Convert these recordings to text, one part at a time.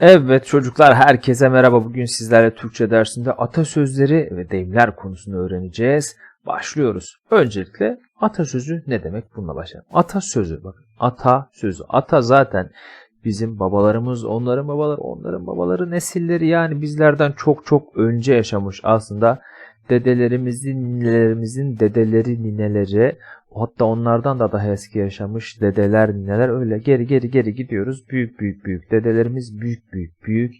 Evet çocuklar herkese merhaba. Bugün sizlerle Türkçe dersinde atasözleri ve deyimler konusunu öğreneceğiz. Başlıyoruz. Öncelikle atasözü ne demek bununla başlayalım. Atasözü bakın ata sözü. Ata zaten bizim babalarımız, onların babaları, onların babaları nesilleri yani bizlerden çok çok önce yaşamış aslında dedelerimizin, ninelerimizin dedeleri, nineleri hatta onlardan da daha eski yaşamış dedeler, nineler öyle geri geri geri gidiyoruz. Büyük büyük büyük dedelerimiz büyük büyük büyük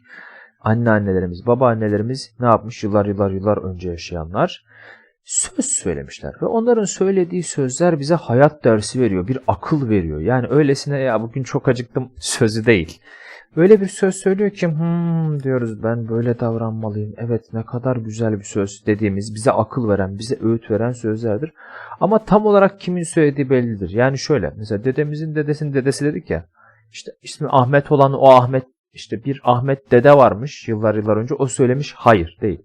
anneannelerimiz, babaannelerimiz ne yapmış yıllar yıllar yıllar önce yaşayanlar söz söylemişler ve onların söylediği sözler bize hayat dersi veriyor, bir akıl veriyor. Yani öylesine ya bugün çok acıktım sözü değil. Öyle bir söz söylüyor ki hmm diyoruz ben böyle davranmalıyım. Evet ne kadar güzel bir söz dediğimiz bize akıl veren, bize öğüt veren sözlerdir. Ama tam olarak kimin söylediği bellidir. Yani şöyle mesela dedemizin dedesinin dedesi dedik ya. İşte ismi Ahmet olan o Ahmet işte bir Ahmet dede varmış yıllar yıllar önce o söylemiş. Hayır değil.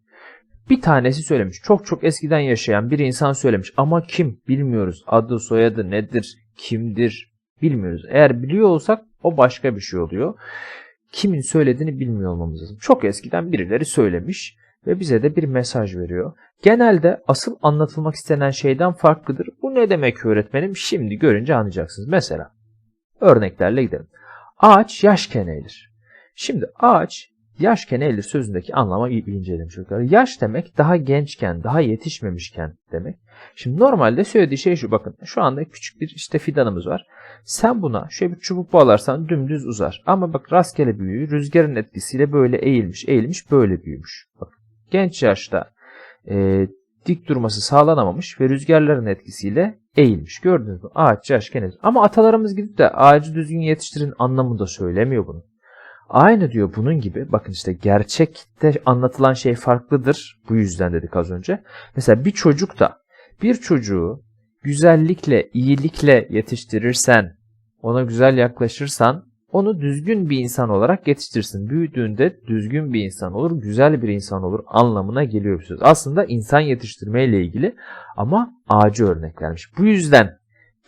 Bir tanesi söylemiş. Çok çok eskiden yaşayan bir insan söylemiş. Ama kim bilmiyoruz. Adı soyadı nedir? Kimdir? Bilmiyoruz. Eğer biliyor olsak o başka bir şey oluyor. Kimin söylediğini bilmiyor olmamız lazım. Çok eskiden birileri söylemiş ve bize de bir mesaj veriyor. Genelde asıl anlatılmak istenen şeyden farklıdır. Bu ne demek öğretmenim? Şimdi görünce anlayacaksınız. Mesela örneklerle gidelim. Ağaç yaşken eğilir. Şimdi ağaç yaşken eğilir sözündeki anlama inceleyelim çocuklar. Yaş demek daha gençken, daha yetişmemişken demek. Şimdi normalde söylediği şey şu bakın. Şu anda küçük bir işte fidanımız var. Sen buna şöyle bir çubuk bağlarsan dümdüz uzar. Ama bak rastgele büyüyor. Rüzgarın etkisiyle böyle eğilmiş, eğilmiş, böyle büyümüş. Bak genç yaşta e, dik durması sağlanamamış ve rüzgarların etkisiyle eğilmiş. Gördünüz mü? Ağaç yaşken eğilir. Ama atalarımız gidip de ağacı düzgün yetiştirin anlamında söylemiyor bunu. Aynı diyor bunun gibi. Bakın işte gerçekte anlatılan şey farklıdır. Bu yüzden dedik az önce. Mesela bir çocuk da bir çocuğu güzellikle, iyilikle yetiştirirsen, ona güzel yaklaşırsan, onu düzgün bir insan olarak yetiştirsin. Büyüdüğünde düzgün bir insan olur, güzel bir insan olur anlamına geliyor bir söz. Aslında insan yetiştirme ilgili ama ağacı örnek vermiş. Bu yüzden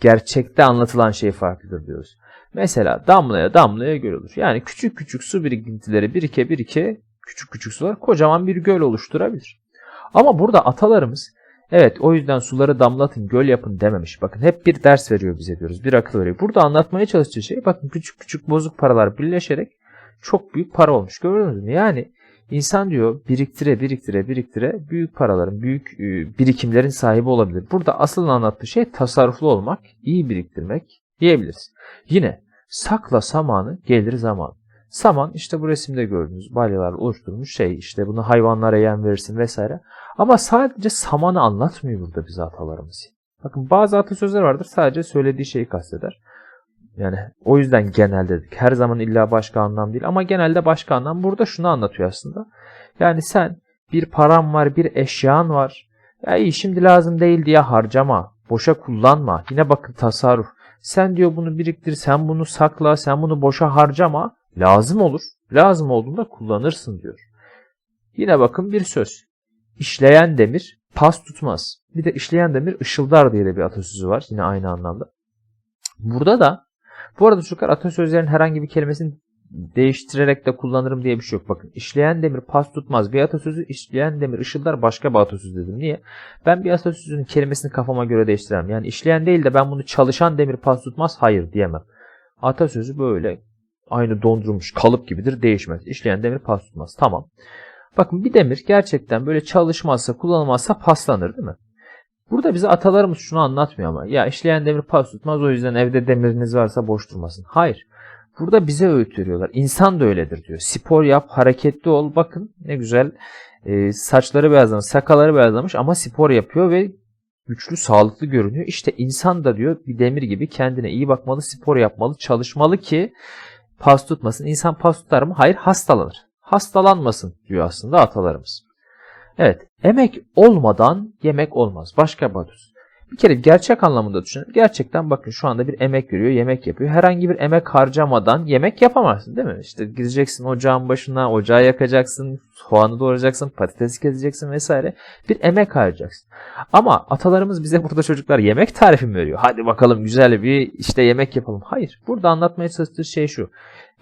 gerçekte anlatılan şey farklıdır diyoruz. Mesela damlaya damlaya göl olur. Yani küçük küçük su birikintileri birike birike küçük küçük sular kocaman bir göl oluşturabilir. Ama burada atalarımız evet o yüzden suları damlatın göl yapın dememiş. Bakın hep bir ders veriyor bize diyoruz. Bir akıl veriyor. Burada anlatmaya çalıştığı şey bakın küçük küçük bozuk paralar birleşerek çok büyük para olmuş. Gördünüz mü? Yani insan diyor biriktire biriktire biriktire büyük paraların, büyük birikimlerin sahibi olabilir. Burada asıl anlattığı şey tasarruflu olmak, iyi biriktirmek diyebiliriz. Yine sakla samanı gelir zaman. Saman işte bu resimde gördüğünüz balyalar oluşturmuş şey işte bunu hayvanlara yem verirsin vesaire. Ama sadece samanı anlatmıyor burada bize atalarımız. Bakın bazı atasözler vardır sadece söylediği şeyi kasteder. Yani o yüzden genel dedik. Her zaman illa başka anlam değil ama genelde başka anlam. Burada şunu anlatıyor aslında. Yani sen bir param var, bir eşyan var. Ya iyi şimdi lazım değil diye harcama. Boşa kullanma. Yine bakın tasarruf. Sen diyor bunu biriktir, sen bunu sakla, sen bunu boşa harcama. Lazım olur. Lazım olduğunda kullanırsın diyor. Yine bakın bir söz. İşleyen demir pas tutmaz. Bir de işleyen demir ışıldar diye de bir atasözü var. Yine aynı anlamda. Burada da bu arada çocuklar atasözlerin herhangi bir kelimesini değiştirerek de kullanırım diye bir şey yok. Bakın işleyen demir pas tutmaz. Bir atasözü işleyen demir ışıldar başka bir atasözü dedim. Niye? Ben bir atasözünün kelimesini kafama göre değiştiremem. Yani işleyen değil de ben bunu çalışan demir pas tutmaz hayır diyemem. Atasözü böyle aynı dondurulmuş kalıp gibidir değişmez. İşleyen demir pas tutmaz. Tamam. Bakın bir demir gerçekten böyle çalışmazsa kullanılmazsa paslanır değil mi? Burada bize atalarımız şunu anlatmıyor ama ya işleyen demir pas tutmaz o yüzden evde demiriniz varsa boş durmasın. Hayır. Burada bize öğüt veriyorlar. İnsan da öyledir diyor. Spor yap, hareketli ol. Bakın ne güzel e, saçları beyazlamış, sakalları beyazlamış ama spor yapıyor ve güçlü, sağlıklı görünüyor. İşte insan da diyor bir demir gibi kendine iyi bakmalı, spor yapmalı, çalışmalı ki pas tutmasın. İnsan pas tutar mı? Hayır, hastalanır. Hastalanmasın diyor aslında atalarımız. Evet, emek olmadan yemek olmaz. Başka bir. Bir kere gerçek anlamında düşünün. Gerçekten bakın şu anda bir emek veriyor, yemek yapıyor. Herhangi bir emek harcamadan yemek yapamazsın değil mi? İşte gideceksin ocağın başına, ocağı yakacaksın, soğanı doğrayacaksın, patatesi keseceksin vesaire. Bir emek harcayacaksın. Ama atalarımız bize burada çocuklar yemek tarifi mi veriyor? Hadi bakalım güzel bir işte yemek yapalım. Hayır. Burada anlatmaya çalıştığı şey şu.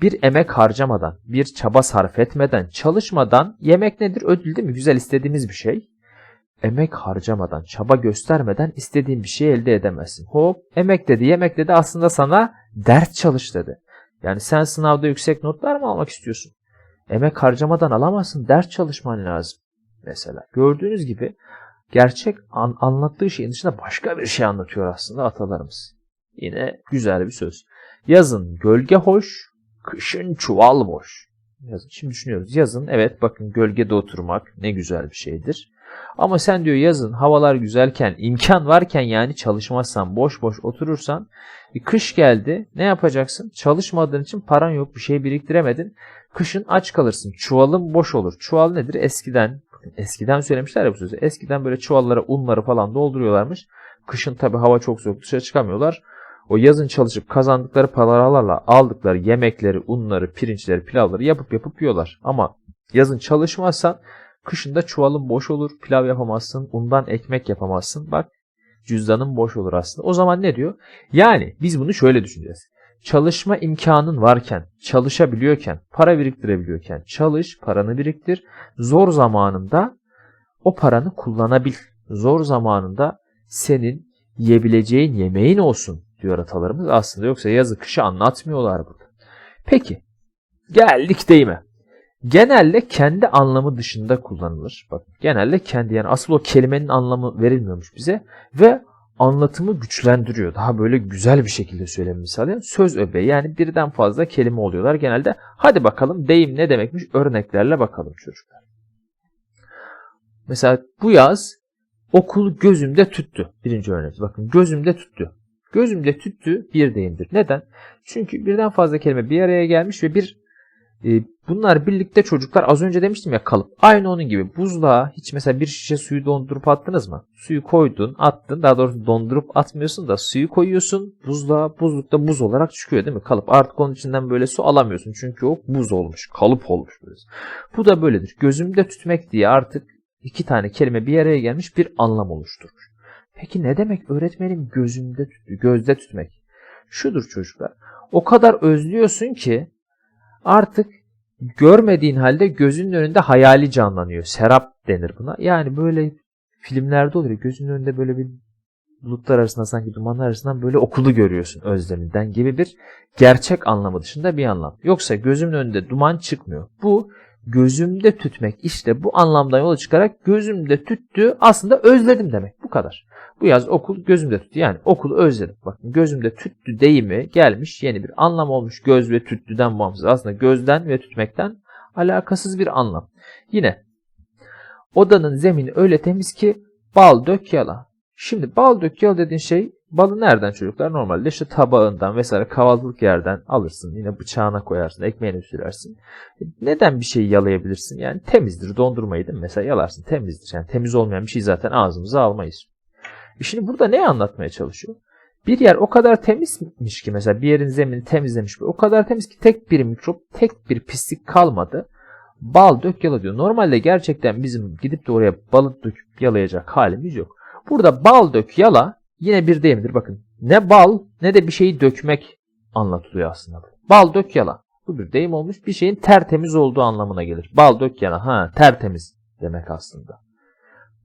Bir emek harcamadan, bir çaba sarf etmeden, çalışmadan yemek nedir? Ödül değil mi? Güzel istediğimiz bir şey. Emek harcamadan, çaba göstermeden istediğin bir şey elde edemezsin. Hop, emek dedi, yemek dedi aslında sana ders çalış dedi. Yani sen sınavda yüksek notlar mı almak istiyorsun? Emek harcamadan alamazsın, ders çalışman lazım. Mesela gördüğünüz gibi gerçek an, anlattığı şeyin dışında başka bir şey anlatıyor aslında atalarımız. Yine güzel bir söz. Yazın gölge hoş, kışın çuval boş. Yazın. Şimdi düşünüyoruz. Yazın evet bakın gölgede oturmak ne güzel bir şeydir. Ama sen diyor yazın havalar güzelken, imkan varken yani çalışmazsan, boş boş oturursan, e, kış geldi ne yapacaksın? Çalışmadığın için paran yok, bir şey biriktiremedin. Kışın aç kalırsın. Çuvalın boş olur. Çuval nedir? Eskiden, eskiden söylemişler ya bu sözü. Eskiden böyle çuvallara unları falan dolduruyorlarmış. Kışın tabi hava çok soğuk dışarı çıkamıyorlar. O yazın çalışıp kazandıkları paralarla aldıkları yemekleri, unları, pirinçleri, pilavları yapıp yapıp yiyorlar. Ama yazın çalışmazsan kışında çuvalın boş olur, pilav yapamazsın, undan ekmek yapamazsın. Bak cüzdanın boş olur aslında. O zaman ne diyor? Yani biz bunu şöyle düşüneceğiz. Çalışma imkanın varken, çalışabiliyorken, para biriktirebiliyorken çalış, paranı biriktir. Zor zamanında o paranı kullanabil. Zor zamanında senin yiyebileceğin yemeğin olsun diyor atalarımız aslında. Yoksa yazı kışı anlatmıyorlar burada. Peki geldik deyime. Genelde kendi anlamı dışında kullanılır. Bak genelde kendi yani asıl o kelimenin anlamı verilmiyormuş bize ve anlatımı güçlendiriyor. Daha böyle güzel bir şekilde söylememi sağlayan söz öbeği yani birden fazla kelime oluyorlar genelde. Hadi bakalım deyim ne demekmiş örneklerle bakalım çocuklar. Mesela bu yaz okul gözümde tüttü. Birinci örnek. Bakın gözümde tüttü. Gözümde tüttü bir deyimdir. Neden? Çünkü birden fazla kelime bir araya gelmiş ve bir bunlar birlikte çocuklar az önce demiştim ya kalıp. Aynı onun gibi buzluğa hiç mesela bir şişe suyu dondurup attınız mı? Suyu koydun attın daha doğrusu dondurup atmıyorsun da suyu koyuyorsun buzluğa buzlukta buz olarak çıkıyor değil mi? Kalıp artık onun içinden böyle su alamıyorsun çünkü o buz olmuş kalıp olmuş. Böyle. Bu da böyledir. Gözümde tütmek diye artık iki tane kelime bir araya gelmiş bir anlam oluşturmuş. Peki ne demek öğretmenim gözümde tütü, gözde tütmek? Şudur çocuklar. O kadar özlüyorsun ki artık görmediğin halde gözünün önünde hayali canlanıyor. Serap denir buna. Yani böyle filmlerde oluyor. Gözünün önünde böyle bir bulutlar arasında sanki dumanlar arasından böyle okulu görüyorsun özleminden gibi bir gerçek anlamı dışında bir anlam. Yoksa gözümün önünde duman çıkmıyor. Bu gözümde tütmek işte bu anlamdan yola çıkarak gözümde tüttü aslında özledim demek. Bu kadar. Bu yaz okul gözümde tüttü. Yani okulu özledim. Bakın gözümde tüttü deyimi gelmiş yeni bir anlam olmuş. Göz ve tüttüden bağımsız. Aslında gözden ve tütmekten alakasız bir anlam. Yine odanın zemini öyle temiz ki bal dök yala. Şimdi bal dök yala dediğin şey balı nereden çocuklar? Normalde işte tabağından vesaire kahvaltılık yerden alırsın. Yine bıçağına koyarsın, ekmeğine sürersin. Neden bir şeyi yalayabilirsin? Yani temizdir. Dondurmayı değil? Mesela yalarsın temizdir. Yani temiz olmayan bir şey zaten ağzımıza almayız. Şimdi burada ne anlatmaya çalışıyor? Bir yer o kadar temizmiş ki mesela bir yerin zemini temizlemiş. O kadar temiz ki tek bir mikrop, tek bir pislik kalmadı. Bal dök yala diyor. Normalde gerçekten bizim gidip de oraya balık döküp yalayacak halimiz yok. Burada bal dök yala yine bir deyimdir. Bakın ne bal ne de bir şeyi dökmek anlatılıyor aslında. Bal dök yala. Bu bir deyim olmuş. Bir şeyin tertemiz olduğu anlamına gelir. Bal dök yala. Ha tertemiz demek aslında.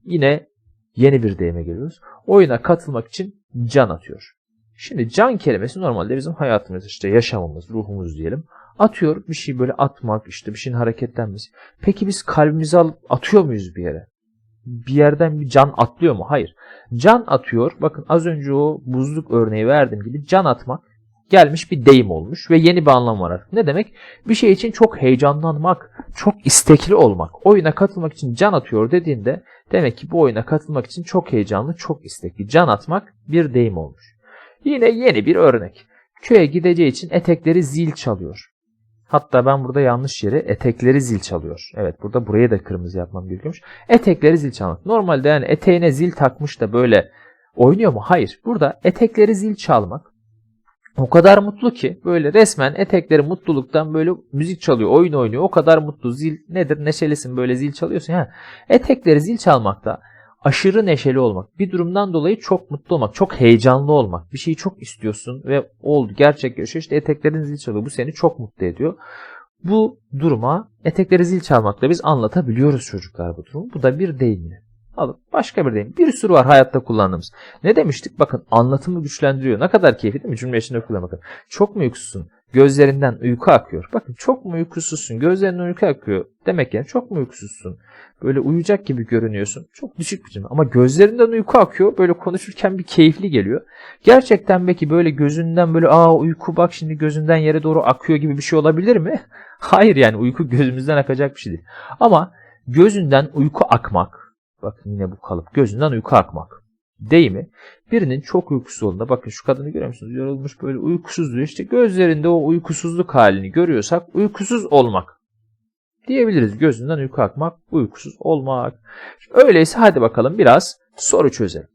Yine yeni bir deyime geliyoruz. Oyuna katılmak için can atıyor. Şimdi can kelimesi normalde bizim hayatımız işte yaşamımız, ruhumuz diyelim. Atıyor bir şey böyle atmak işte bir şeyin hareketlenmesi. Peki biz kalbimizi alıp atıyor muyuz bir yere? Bir yerden bir can atlıyor mu? Hayır. Can atıyor. Bakın az önce o buzluk örneği verdiğim gibi can atmak gelmiş bir deyim olmuş ve yeni bir anlam var artık. Ne demek? Bir şey için çok heyecanlanmak, çok istekli olmak. Oyuna katılmak için can atıyor dediğinde demek ki bu oyuna katılmak için çok heyecanlı, çok istekli. Can atmak bir deyim olmuş. Yine yeni bir örnek. Köye gideceği için etekleri zil çalıyor. Hatta ben burada yanlış yere etekleri zil çalıyor. Evet burada buraya da kırmızı yapmam gerekiyormuş. Etekleri zil çalmak. Normalde yani eteğine zil takmış da böyle oynuyor mu? Hayır. Burada etekleri zil çalmak o kadar mutlu ki böyle resmen etekleri mutluluktan böyle müzik çalıyor, oyun oynuyor. O kadar mutlu. Zil nedir? Neşelisin böyle zil çalıyorsun. Ha. Etekleri zil çalmakta aşırı neşeli olmak, bir durumdan dolayı çok mutlu olmak, çok heyecanlı olmak, bir şeyi çok istiyorsun ve oldu, gerçekleşiyor. İşte eteklerin zil çalıyor, bu seni çok mutlu ediyor. Bu duruma etekleri zil çalmakla biz anlatabiliyoruz çocuklar bu durumu. Bu da bir deyim. Alıp başka bir deyim. Bir sürü var hayatta kullandığımız. Ne demiştik? Bakın anlatımı güçlendiriyor. Ne kadar keyifli değil mi? Cümle içinde kullanmak. Çok mu uykusuzsun? Gözlerinden uyku akıyor. Bakın çok mu uykusuzsun? Gözlerinden uyku akıyor. Demek yani çok mu uykusuzsun? Böyle uyuyacak gibi görünüyorsun. Çok düşük cümle. Ama gözlerinden uyku akıyor. Böyle konuşurken bir keyifli geliyor. Gerçekten belki böyle gözünden böyle aa uyku bak şimdi gözünden yere doğru akıyor gibi bir şey olabilir mi? Hayır yani uyku gözümüzden akacak bir şey değil. Ama gözünden uyku akmak. Bakın yine bu kalıp. Gözünden uyku akmak. Deyimi birinin çok uykusuz olduğunda bakın şu kadını görüyor musunuz? Yorulmuş böyle uykusuz diyor. İşte gözlerinde o uykusuzluk halini görüyorsak uykusuz olmak diyebiliriz. Gözünden uyku akmak, uykusuz olmak. Öyleyse hadi bakalım biraz soru çözelim.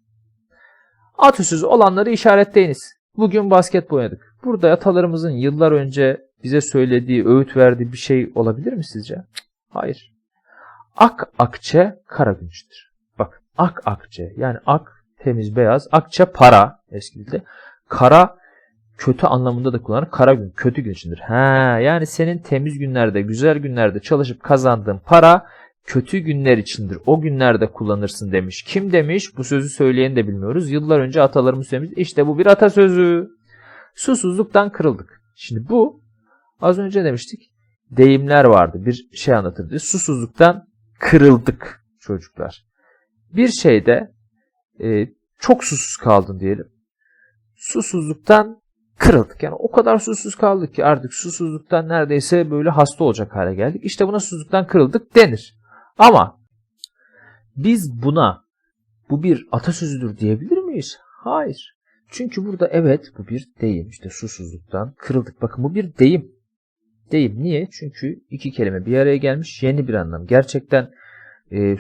Atasözü olanları işaretleyiniz. Bugün basketbol oynadık. Burada atalarımızın yıllar önce bize söylediği, öğüt verdiği bir şey olabilir mi sizce? Hayır. Ak akçe kara günçtür. Bak ak akçe yani ak temiz beyaz. Akçe para eski dilde. Kara kötü anlamında da kullanılır. Kara gün, kötü gün içindir. Ha, yani senin temiz günlerde, güzel günlerde çalışıp kazandığın para kötü günler içindir. O günlerde kullanırsın demiş. Kim demiş? Bu sözü söyleyeni de bilmiyoruz. Yıllar önce atalarımız söylemiş. İşte bu bir atasözü. Susuzluktan kırıldık. Şimdi bu az önce demiştik. Deyimler vardı. Bir şey anlatırdı. Susuzluktan kırıldık çocuklar. Bir şeyde e, çok susuz kaldın diyelim. Susuzluktan kırıldık. Yani o kadar susuz kaldık ki artık susuzluktan neredeyse böyle hasta olacak hale geldik. İşte buna susuzluktan kırıldık denir. Ama biz buna bu bir atasözüdür diyebilir miyiz? Hayır. Çünkü burada evet bu bir deyim. İşte susuzluktan kırıldık. Bakın bu bir deyim. Deyim. Niye? Çünkü iki kelime bir araya gelmiş yeni bir anlam. Gerçekten e,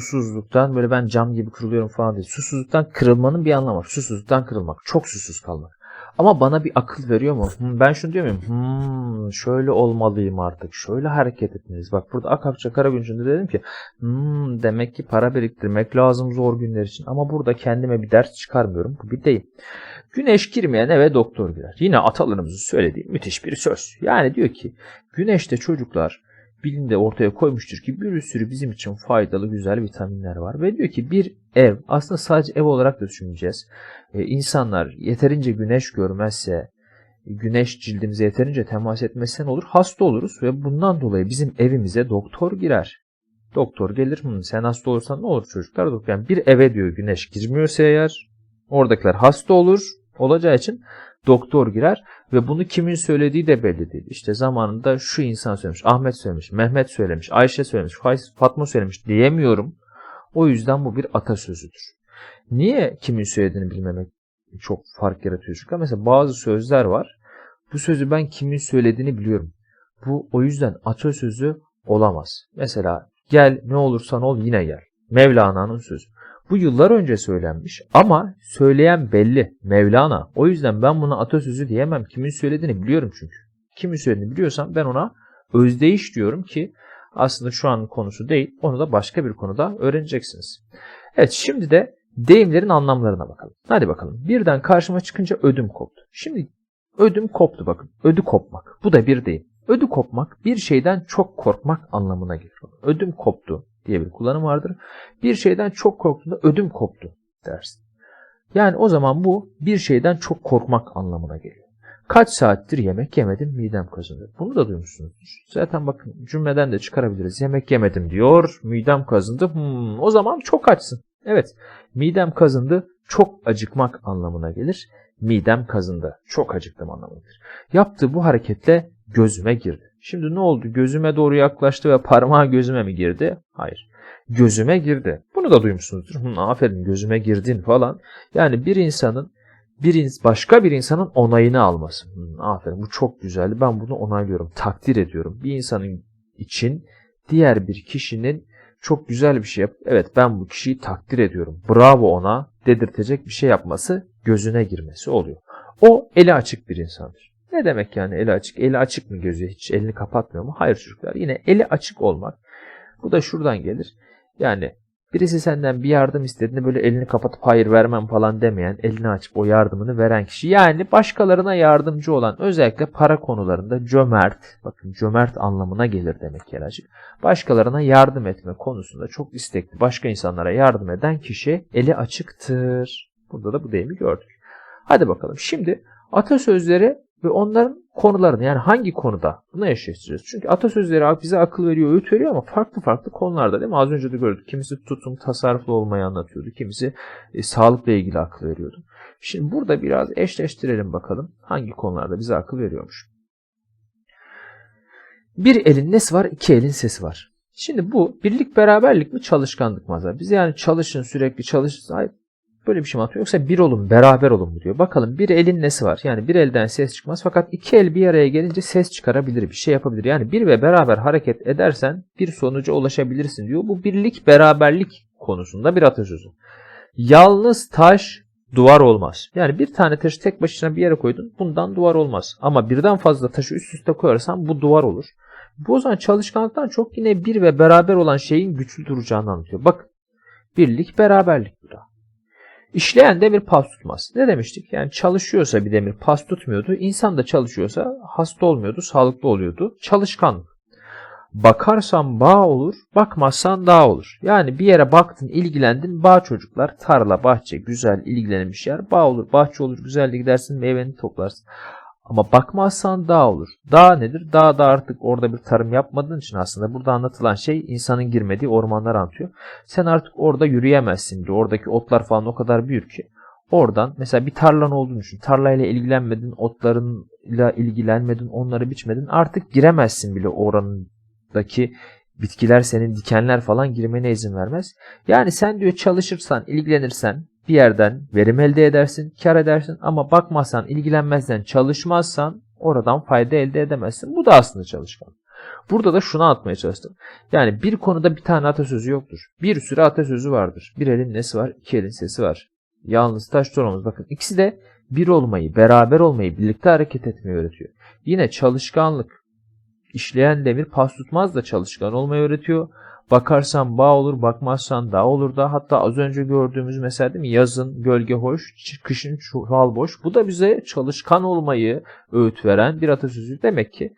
susuzluktan böyle ben cam gibi kırılıyorum falan değil. Susuzluktan kırılmanın bir anlamı var. Susuzluktan kırılmak. Çok susuz kalmak. Ama bana bir akıl veriyor mu? Hmm, ben şunu diyor muyum? Hmm, şöyle olmalıyım artık. Şöyle hareket etmeliyiz. Bak burada Akakça Karagüncü'nde dedim ki hmm, demek ki para biriktirmek lazım zor günler için. Ama burada kendime bir ders çıkarmıyorum. Bu bir değil. Güneş girmeyen eve doktor girer. Yine atalarımızın söylediği müthiş bir söz. Yani diyor ki güneşte çocuklar bilimde ortaya koymuştur ki bir sürü bizim için faydalı güzel vitaminler var. Ve diyor ki bir ev aslında sadece ev olarak da düşüneceğiz. Ee, insanlar yeterince güneş görmezse güneş cildimize yeterince temas etmezse olur? Hasta oluruz ve bundan dolayı bizim evimize doktor girer. Doktor gelir mi? Sen hasta olursan ne olur çocuklar? Yani bir eve diyor güneş girmiyorsa eğer oradakiler hasta olur olacağı için doktor girer ve bunu kimin söylediği de belli değil. İşte zamanında şu insan söylemiş, Ahmet söylemiş, Mehmet söylemiş, Ayşe söylemiş, Fatma söylemiş diyemiyorum. O yüzden bu bir atasözüdür. Niye kimin söylediğini bilmemek çok fark yaratıyor? Çünkü mesela bazı sözler var. Bu sözü ben kimin söylediğini biliyorum. Bu o yüzden atasözü olamaz. Mesela gel ne olursan ol yine gel. Mevlana'nın sözü. Bu yıllar önce söylenmiş ama söyleyen belli Mevlana. O yüzden ben buna atasözü diyemem. Kimin söylediğini biliyorum çünkü. Kimin söylediğini biliyorsam ben ona özdeyiş diyorum ki aslında şu an konusu değil. Onu da başka bir konuda öğreneceksiniz. Evet şimdi de deyimlerin anlamlarına bakalım. Hadi bakalım. Birden karşıma çıkınca ödüm koptu. Şimdi ödüm koptu bakın. Ödü kopmak. Bu da bir deyim. Ödü kopmak bir şeyden çok korkmak anlamına gelir. Ödüm koptu diye bir kullanım vardır. Bir şeyden çok korktuğunda ödüm koptu dersin. Yani o zaman bu bir şeyden çok korkmak anlamına geliyor. Kaç saattir yemek yemedim midem kazındı. Bunu da duymuşsunuzdur. Zaten bakın cümleden de çıkarabiliriz. Yemek yemedim diyor midem kazındı. Hmm, o zaman çok açsın. Evet midem kazındı çok acıkmak anlamına gelir. Midem kazındı çok acıktım anlamına gelir. Yaptığı bu hareketle gözüme girdi. Şimdi ne oldu? Gözüme doğru yaklaştı ve parmağı gözüme mi girdi? Hayır. Gözüme girdi. Bunu da duymuşsunuzdur. Hı, aferin gözüme girdin falan. Yani bir insanın bir başka bir insanın onayını alması. Hı, aferin bu çok güzel. Ben bunu onaylıyorum. Takdir ediyorum. Bir insanın için diğer bir kişinin çok güzel bir şey yap. Evet ben bu kişiyi takdir ediyorum. Bravo ona dedirtecek bir şey yapması gözüne girmesi oluyor. O eli açık bir insandır. Ne demek yani eli açık? Eli açık mı gözü hiç elini kapatmıyor mu? Hayır çocuklar. Yine eli açık olmak. Bu da şuradan gelir. Yani Birisi senden bir yardım istediğinde böyle elini kapatıp hayır vermem falan demeyen, elini açıp o yardımını veren kişi. Yani başkalarına yardımcı olan özellikle para konularında cömert, bakın cömert anlamına gelir demek ki açık. Başkalarına yardım etme konusunda çok istekli, başka insanlara yardım eden kişi eli açıktır. Burada da bu deyimi gördük. Hadi bakalım şimdi atasözleri ve onların konularını yani hangi konuda bunu eşleştireceğiz. Çünkü atasözleri bize akıl veriyor, öğüt veriyor ama farklı farklı konularda değil mi? Az önce de gördük. Kimisi tutum, tasarruflu olmayı anlatıyordu. Kimisi e, sağlıkla ilgili akıl veriyordu. Şimdi burada biraz eşleştirelim bakalım hangi konularda bize akıl veriyormuş. Bir elin nesi var, iki elin sesi var. Şimdi bu birlik beraberlik mi çalışkanlık mı? Biz yani çalışın sürekli çalışın. Hayır Böyle bir şey mi? Yoksa bir olun, beraber olun mu diyor. Bakalım bir elin nesi var? Yani bir elden ses çıkmaz fakat iki el bir araya gelince ses çıkarabilir, bir şey yapabilir. Yani bir ve beraber hareket edersen bir sonuca ulaşabilirsin diyor. Bu birlik, beraberlik konusunda bir atasözü. Yalnız taş duvar olmaz. Yani bir tane taşı tek başına bir yere koydun bundan duvar olmaz. Ama birden fazla taşı üst üste koyarsan bu duvar olur. Bu o zaman çalışkanlıktan çok yine bir ve beraber olan şeyin güçlü duracağını anlatıyor. Bak birlik beraberlik bu İşleyen demir pas tutmaz. Ne demiştik? Yani çalışıyorsa bir demir pas tutmuyordu. İnsan da çalışıyorsa hasta olmuyordu, sağlıklı oluyordu. Çalışkanlık. Bakarsan bağ olur, bakmazsan dağ olur. Yani bir yere baktın, ilgilendin, bağ çocuklar, tarla, bahçe, güzel, ilgilenmiş yer, bağ olur, bahçe olur, güzel gidersin, meyveni toplarsın. Ama bakmazsan dağ olur. Dağ nedir? Dağ da artık orada bir tarım yapmadığın için aslında burada anlatılan şey insanın girmediği ormanlar anlatıyor. Sen artık orada yürüyemezsin bile. Oradaki otlar falan o kadar büyür ki. Oradan mesela bir tarlan olduğunu düşün. Tarlayla ilgilenmedin, otlarınla ilgilenmedin, onları biçmedin. Artık giremezsin bile oranındaki bitkiler senin dikenler falan girmene izin vermez. Yani sen diyor çalışırsan, ilgilenirsen, bir yerden verim elde edersin, kar edersin ama bakmazsan, ilgilenmezsen, çalışmazsan oradan fayda elde edemezsin. Bu da aslında çalışkan. Burada da şunu atmaya çalıştım. Yani bir konuda bir tane atasözü yoktur. Bir sürü atasözü vardır. Bir elin nesi var, iki elin sesi var. Yalnız taş olmaz. Bakın ikisi de bir olmayı, beraber olmayı, birlikte hareket etmeyi öğretiyor. Yine çalışkanlık. İşleyen demir pas tutmaz da çalışkan olmayı öğretiyor. Bakarsan bağ olur, bakmazsan dağ olur da. Hatta az önce gördüğümüz mesela değil mi? Yazın gölge hoş, kışın çuval boş. Bu da bize çalışkan olmayı öğüt veren bir atasözü. Demek ki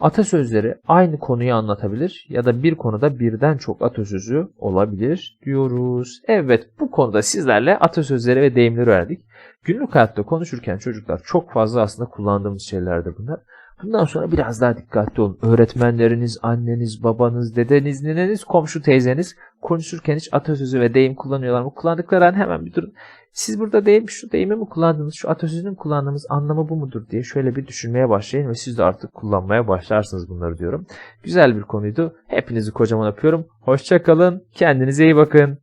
atasözleri aynı konuyu anlatabilir ya da bir konuda birden çok atasözü olabilir diyoruz. Evet bu konuda sizlerle atasözleri ve deyimleri öğrendik. Günlük hayatta konuşurken çocuklar çok fazla aslında kullandığımız şeylerdir bunlar. Bundan sonra biraz daha dikkatli olun. Öğretmenleriniz, anneniz, babanız, dedeniz, nineniz, komşu teyzeniz konuşurken hiç atasözü ve deyim kullanıyorlar mı? Kullandıkları an hemen bir durun. Siz burada deyim, şu deyimi mi kullandınız, şu atasözünün kullandığımız anlamı bu mudur diye şöyle bir düşünmeye başlayın ve siz de artık kullanmaya başlarsınız bunları diyorum. Güzel bir konuydu. Hepinizi kocaman öpüyorum. Hoşçakalın. Kendinize iyi bakın.